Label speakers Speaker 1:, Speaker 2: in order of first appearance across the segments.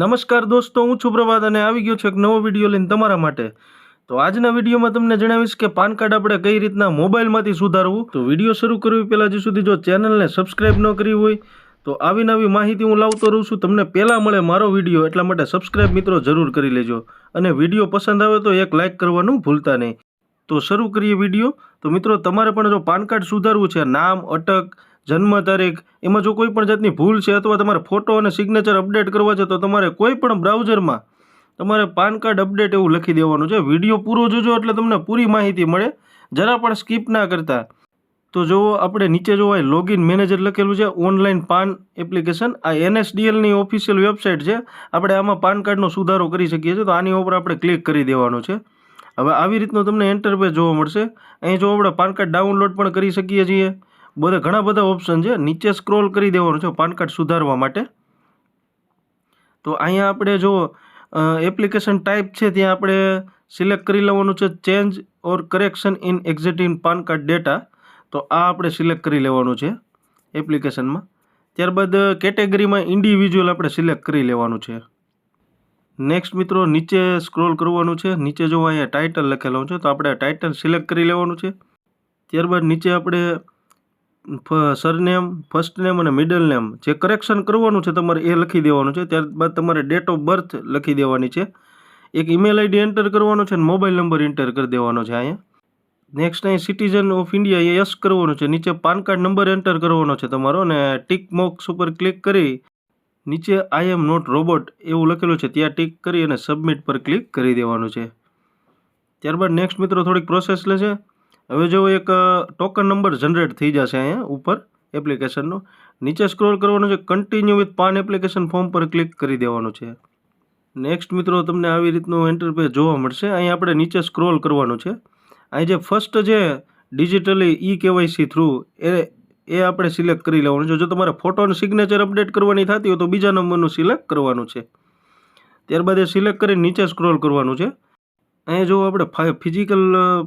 Speaker 1: નમસ્કાર દોસ્તો, હું છું પ્રભાત અને આવી ગયો છું એક નવો વીડિયો લઈને તમારા માટે. તો આજના વિડીયોમાં તમને જણાવીશ કે પાન કાર્ડ આપણે કઈ રીતના મોબાઈલમાંથી સુધારવું? તો વીડિયો શરૂ કરવી પહેલાં હજી સુધી જો ચેનલને સબસ્ક્રાઈબ ન કરી હોય, તો આવી નવી માહિતી હું લાવતો રહું છું. તમને પહેલાં મળે મારો વીડિયો, એટલા માટે સબસ્ક્રાઈબ મિત્રો જરૂર કરી લેજો. અને વીડિયો પસંદ આવે તો એક લાઇક કરવાનું ભૂલતા નહીં. તો શરૂ કરીએ વીડિયો. તો મિત્રો, તમારે પણ જો પાન કાર્ડ સુધારવું છે, નામ, અટક જન્મ તારીખ, એમાં જો કોઈ પણ જાતની ભૂલ છે અથવા તમારે ફોટો અને સિગ્નેચર અપડેટ કરવા છે તો તમારે કોઈ પણ બ્રાઉઝરમાં તમારે પાન કાર્ડ અપડેટ એવું લખી દેવાનું છે. વીડિયો પૂરો જોજો એટલે તમને પૂરી માહિતી મળે. જરા પણ સ્કીપ ના કરતા તો જુઓ આપણે નીચે જોવા લોગિન મેનેજર લખેલું છે ઓનલાઈન પાન એપ્લિકેશન આ એનએસડીએલની ઓફિશિયલ વેબસાઇટ છે. આપણે આમાં પાન કાર્ડનો સુધારો કરી શકીએ છીએ તો આની ઉપર આપણે ક્લિક કરી દેવાનું છે. હવે આવી રીતનું તમને એન્ટરપેજ જોવા મળશે. અહીં જો આપણે પાન કાર્ડ ડાઉનલોડ પણ કરી શકીએ છીએ. બધા ઘણા બધા ઓપ્શન છે. નીચે સ્ક્રોલ કરી દેવાનું છે પાન કાર્ડ સુધારવા માટે. તો અહીંયા આપણે જો એપ્લિકેશન ટાઈપ છે ત્યાં આપણે સિલેક્ટ કરી લેવાનું છે change or correction in existing PAN card data તો આ આપણે સિલેક્ટ કરી લેવાનું છે એપ્લિકેશનમાં ત્યારબાદ કેટેગરીમાં ઇન્ડિવિજ્યુઅલ આપણે સિલેક્ટ કરી લેવાનું છે. નેક્સ્ટ મિત્રો નીચે સ્ક્રોલ કરવાનું છે. નીચે જો અહીંયા ટાઇટલ લખેલો છે તો આપણે ટાઇટલ સિલેક્ટ કરી લેવાનું છે. ત્યારબાદ નીચે આપણે સરનેમ ફર્સ્ટ નેમ અને મિડલ નેમ જે કરેક્શન કરવાનું છે તમારે એ લખી દેવાનું છે. ત્યારબાદ તમારે ડેટ ઓફ બર્થ લખી દેવાની છે. એક ઈમેલ આઈડી એન્ટર કરવાનો છે અને મોબાઈલ નંબર એન્ટર કરી દેવાનો છે અહીંયા. નેક્સ્ટ અહીં સિટીઝન ઓફ ઇન્ડિયા એ યસ કરવાનું છે. નીચે પાન કાર્ડ નંબર એન્ટર કરવાનો છે તમારો અને ટિક મોક્સ ઉપર ક્લિક કરી નીચે આઈ એમ નોટ રોબોટ એવું લખેલું છે. ત્યાં ટિક કરી અને સબમિટ પર ક્લિક કરી દેવાનું છે. ત્યારબાદ નેક્સ્ટ મિત્રો થોડીક પ્રોસેસ લેશે. હવે જો એક ટોકન નંબર જનરેટ થઈ જશે અહીંયા ઉપર એપ્લિકેશનનો નીચે સ્ક્રોલ કરવાનું છે continue with PAN application form પર ક્લિક કરી દેવાનું છે. નેક્સ્ટ મિત્રો, તમને આવી રીતનું એન્ટરપેજ જોવા મળશે. અહીં આપણે નીચે સ્ક્રોલ કરવાનું છે. અહીં જે ફર્સ્ટ જે ડિજિટલી ઈ કેવાયસી થ્રુ એ એ આપણે સિલેક્ટ કરી લેવાનું છે. જો તમારે ફોટો અને સિગ્નેચર અપડેટ કરવાની થતી હોય તો બીજા નંબરનું સિલેક્ટ કરવાનું છે. ત્યારબાદ એ સિલેક્ટ કરી નીચે સ્ક્રોલ કરવાનું છે. અહીંયા જો આપણે ફિઝિકલ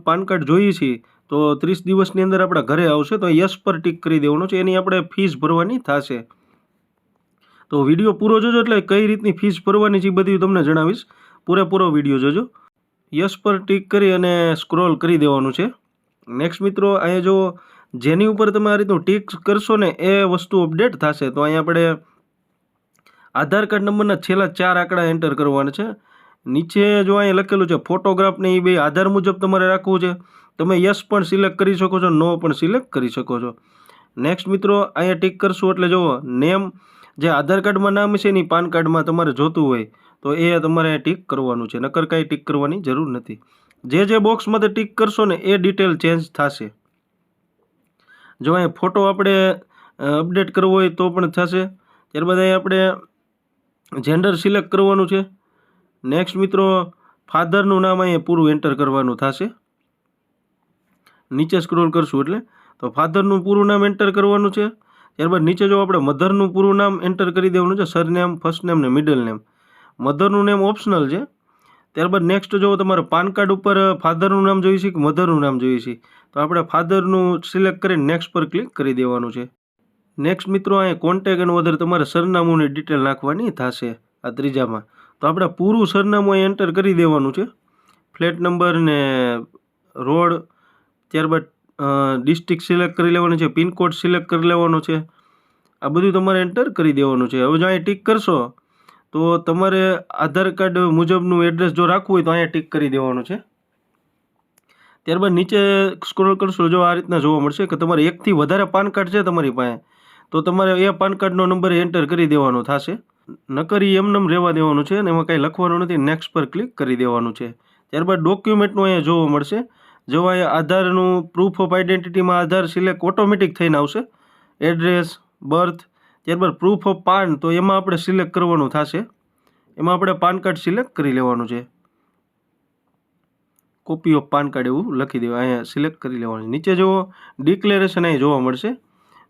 Speaker 1: પાન કાર્ડ જોઈએ છીએ, તો ત્રીસ દિવસની અંદર આપણા ઘરે આવશે, તો યસ પર ટીક કરી દેવાનું છે, એની આપણે ફીસ ભરવાની થશે. તો વીડિયો પૂરો જોજો એટલે કઈ રીતની ફીસ ભરવાની છે એ બધી તમને જણાવીશ. પૂરેપૂરો વીડિયો જોજો. યસ પર ટીક કરી અને સ્ક્રોલ કરી દેવાનું છે. નેક્સ્ટ મિત્રો, અહીંયા જો જેની ઉપર તમે આ રીતનું ટીક કરશો ને, એ વસ્તુ અપડેટ થશે. તો અહીંયા આપણે આધાર કાર્ડ નંબરના છેલ્લા ચાર આંકડા એન્ટર કરવાના છે. નીચે જો અહીંયા લખેલું છે ફોટોગ્રાફ ને એ બે આધાર મુજબ તમારે રાખવું છે. તમે યસ પણ સિલેક્ટ કરી શકો છો, નો પણ સિલેક્ટ કરી શકો છો. નેક્સ્ટ મિત્રો, અહીંયા ટીક કરશું એટલે જુઓ, નેમ જે આધાર કાર્ડમાં નામ છે એની પાન કાર્ડમાં તમારે જોતું હોય, તો એ તમારે ટીક કરવાનું છે. નકર કાંઈ ટીક કરવાની જરૂર નથી. જે જે બોક્સમાં ટીક કરશો ને, એ ડિટેલ ચેન્જ થશે. જો અહીંયા ફોટો આપણે અપડેટ કરવો હોય તો પણ થશે. ત્યારબાદ અહીં આપણે જેન્ડર સિલેક્ટ કરવાનું છે. નેક્સ્ટ મિત્રો ફાધરનું નામ અહીંયા પૂરું એન્ટર કરવાનું થશે. નીચે સ્ક્રોલ કરશું એટલે. તો ફાધરનું પૂરું નામ એન્ટર કરવાનું છે. ત્યારબાદ નીચે જો આપણે મધરનું પૂરું નામ એન્ટર કરી દેવાનું છે સરનેમ ફર્સ્ટ નેમ ને મિડલ નેમ મધરનું નેમ ઓપ્શનલ છે. ત્યારબાદ નેક્સ્ટ જો તમારે પાન કાર્ડ ઉપર ફાધરનું નામ જોઈએ છે કે મધરનું નામ જોઈએ છે? તો આપણે ફાધરનું સિલેક્ટ કરીને નેક્સ્ટ પર ક્લિક કરી દેવાનું છે. નેક્સ્ટ મિત્રો, અહીંયા કોન્ટેક અને વધારે તમારે સરનામુંની ડિટેલ નાખવાની થશે, આ ત્રીજામાં. તો આપણે પૂરું સરનામું અહીં એન્ટર કરી દેવાનું છે. ફ્લેટ નંબર ને રોડ, ત્યારબાદ ડિસ્ટ્રિક્ટ સિલેક્ટ કરી લેવાનું છે પિનકોડ સિલેક્ટ કરી લેવાનો છે. આ બધું તમારે એન્ટર કરી દેવાનું છે. હવે જો અહીંયા ટીક કરશો, તો તમારે આધાર કાર્ડ મુજબનું એડ્રેસ જો રાખવું હોય તો અહીંયા ટિક કરી દેવાનું છે. ત્યારબાદ નીચે સ્ક્રોલ કરશો, જો આ રીતના જોવા મળશે કે તમારે એકથી વધારે પાન કાર્ડ છે તમારી પાસે, તો તમારે એ પાન કાર્ડનો નંબર એન્ટર કરી દેવાનો થશે. નકર એ એમનેમ રહેવા દેવાનું છે અને એમાં કાંઈ લખવાનું નથી નેક્સ્ટ પર ક્લિક કરી દેવાનું છે. ત્યારબાદ ડોક્યુમેન્ટનું અહીંયા જોવા મળશે. જો અહીંયા આધારનું પ્રૂફ ઓફ આઈડેન્ટિટીમાં આધાર સિલેક્ટ ઓટોમેટિક થઈને આવશે. એડ્રેસ બર્થ ત્યારબાદ પ્રૂફ ઓફ પાન તો એમાં આપણે સિલેક્ટ કરવાનું થશે. એમાં આપણે પાન કાર્ડ સિલેક્ટ કરી લેવાનું છે. કોપી ઓફ પાન કાર્ડ એવું લખી દેવા, અહીંયા સિલેક્ટ કરી લેવાનું નીચે જુઓ ડિક્લેરેશન અહીં જોવા મળશે.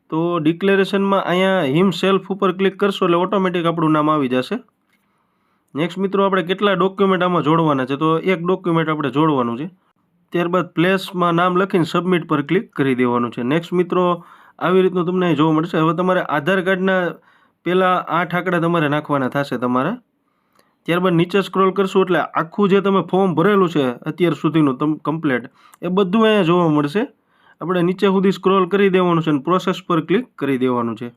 Speaker 1: તો ડિક્લેરેશનમાં અહીંયા હિમ સેલ્ફ ઉપર ક્લિક કરશો એટલે ઓટોમેટિક આપણું નામ આવી જશે. નેક્સ્ટ મિત્રો, આપણે કેટલા ડોક્યુમેન્ટ આમાં જોડવાના છે? તો એક ડોક્યુમેન્ટ આપણે જોડવાનું છે. ત્યારબાદ પ્લેસમાં નામ લખીને સબમિટ પર ક્લિક કરી દેવાનું છે. નેક્સ્ટ મિત્રો, આવી રીતનું તમને જોવા મળશે. હવે તમારે આધાર કાર્ડના પહેલાં આઠ આંકડા તમારે નાખવાના થશે તમારા. ત્યારબાદ નીચે સ્ક્રોલ કરશું એટલે આખું જે તમે ફોર્મ ભરેલું છે અત્યાર સુધીનું તમ કમ્પ્લેટ એ બધું અહીંયા જોવા મળશે. આપણે નીચે સુધી સ્ક્રોલ કરી દેવાનું છે અને પ્રોસેસ પર ક્લિક કરી દેવાનું છે.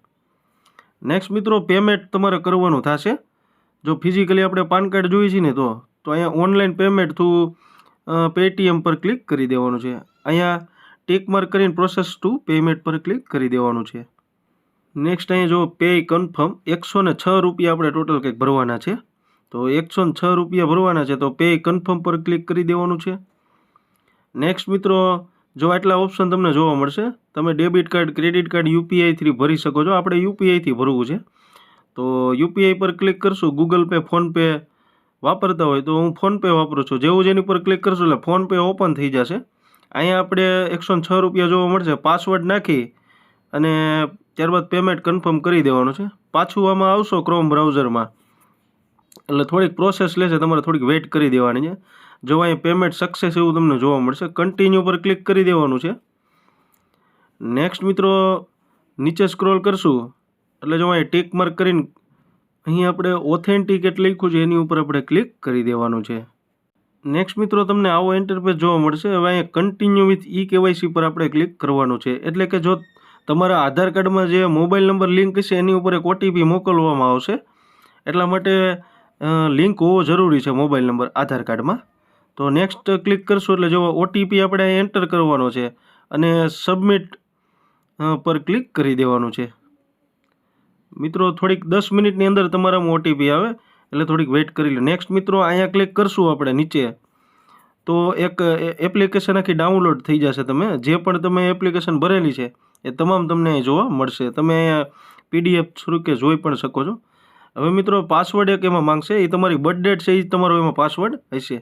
Speaker 1: નેક્સ્ટ મિત્રો પેમેન્ટ તમારે કરવાનું થશે. જો ફિઝિકલી આપણે પાન કાર્ડ જોઈએ છીએ ને તો તો અહીંયા ઓનલાઈન પેમેન્ટ થ્રુ પેટીએમ પર ક્લિક કરી દેવાનું છે. અહીંયા ટેક માર્ક કરીને પ્રોસેસ ટુ પેમેન્ટ પર ક્લિક કરી દેવાનું છે. નેક્સ્ટ અહીંયા જો પે કન્ફર્મ એકસો ને છ રૂપિયા આપણે ટોટલ કંઈક ભરવાના છે. તો એકસો ને છ રૂપિયા ભરવાના છે, તો પે કન્ફર્મ પર ક્લિક કરી દેવાનું છે. નેક્સ્ટ મિત્રો જો આટલા ઓપ્શન તમને જોવા મળશે, તમે ડેબિટ કાર્ડ ક્રેડિટ કાર્ડ યુપીઆઈથી ભરી શકો છો. આપણે યુપીઆઈથી ભરવું છે. તો યુપીઆઈ પર ક્લિક કરશું ગૂગલ પે ફોનપે વાપરતા હોય તો હું ફોનપે વાપરું છું. જેવું જેની પર ક્લિક કરશું એટલે ફોનપે ઓપન થઈ જશે. અહીંયા આપણે એકસો છ રૂપિયા જોવા મળશે. પાસવર્ડ નાખી અને ત્યારબાદ પેમેન્ટ કન્ફર્મ કરી દેવાનું છે. પાછું આમાં આવશો ક્રોમ બ્રાઉઝરમાં એટલે થોડીક પ્રોસેસ લેશે, તમારે થોડીક વેઇટ કરી દેવાની છે. જો અહીં પેમેન્ટ સક્સેસ એવું તમને જોવા મળશે કન્ટિન્યુ પર ક્લિક કરી દેવાનું છે. નેક્સ્ટ મિત્રો, નીચે સ્ક્રોલ કરશું. એટલે જો અહીં ટીક માર્ક કરીને અહીં આપણે ઓથેન્ટિકેટ લખ્યું છે, એની ઉપર આપણે ક્લિક કરી દેવાનું છે. નેક્સ્ટ મિત્રો, તમને આવો ઇન્ટરફેસ જોવા મળશે. હવે અહીંયા કન્ટિન્યુ વિથ ઈ કેવાયસી પર આપણે ક્લિક કરવાનું છે. એટલે કે જો તમારા આધાર કાર્ડમાં જે મોબાઈલ નંબર લિંક છે એની ઉપર એક ઓટીપી મોકલવામાં આવશે. એટલા માટે લિંક હોવો જરૂરી છે મોબાઈલ નંબર આધાર કાર્ડમાં. તો નેક્સ્ટ ક્લિક કરશું એટલે જો ઓટીપી આપણે એન્ટર કરવાનો છે અને સબમિટ પર ક્લિક કરી દેવાનું છે. મિત્રો, થોડીક દસ મિનિટની અંદર તમારામાં ઓટીપી આવે, એટલે થોડીક વેઇટ કરી લો. નેક્સ્ટ મિત્રો, અહીંયા ક્લિક કરશું આપણે નીચે. તો એક એપ્લિકેશન આખી ડાઉનલોડ થઈ જશે તમે. જે પણ તમે એપ્લિકેશન ભરેલી છે, એ તમામ તમને જોવા મળશે. તમે પીડીએફ સ્વરૂપે જોઈ પણ શકો છો. હવે મિત્રો પાસવર્ડ એક એમાં માંગશે. એ તમારી બર્થ ડેટ છે, એ તમારો એમાં પાસવર્ડ હશે.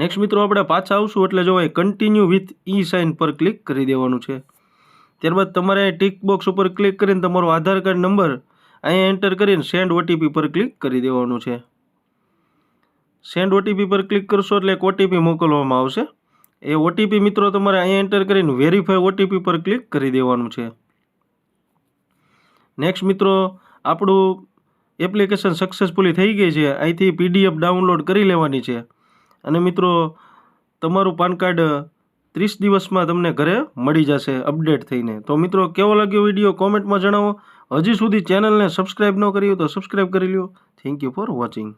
Speaker 1: નેક્સ્ટ મિત્રો, આપણે પાછા આવશું. એટલે જો કન્ટિન્યુ વિથ ઈ સાઇન પર ક્લિક કરી દેવાનું છે. ત્યારબાદ તમારે ટીક બોક્સ ઉપર ક્લિક કરીને તમારો આધાર કાર્ડ નંબર અહીંયા એન્ટર કરીને સેન્ડ ઓટીપી પર ક્લિક કરી દેવાનું છે. સેન્ડ ઓટીપી પર ક્લિક કરશો એટલે એક ઓટીપી મોકલવામાં આવશે. એ ઓટીપી મિત્રો તમારે અહીંયા એન્ટર કરીને વેરીફાઈ ઓટીપી પર ક્લિક કરી દેવાનું છે. નેક્સ્ટ મિત્રો, આપણું એપ્લિકેશન સક્સેસફુલી થઈ ગઈ છે. અહીંથી પીડીએફ ડાઉનલોડ કરી લેવાની છે. અને મિત્રો, તમારું પાન કાર્ડ ત્રીસ દિવસમાં તમને ઘરે મળી જશે અપડેટ થઈને. તો મિત્રો, કેવો લાગ્યો વીડિયો કોમેન્ટમાં જણાવો. હજી સુધી ચેનલને સબસ્ક્રાઈબ ન કરી તો સબસ્ક્રાઈબ કરી લ્યો. Thank you for watching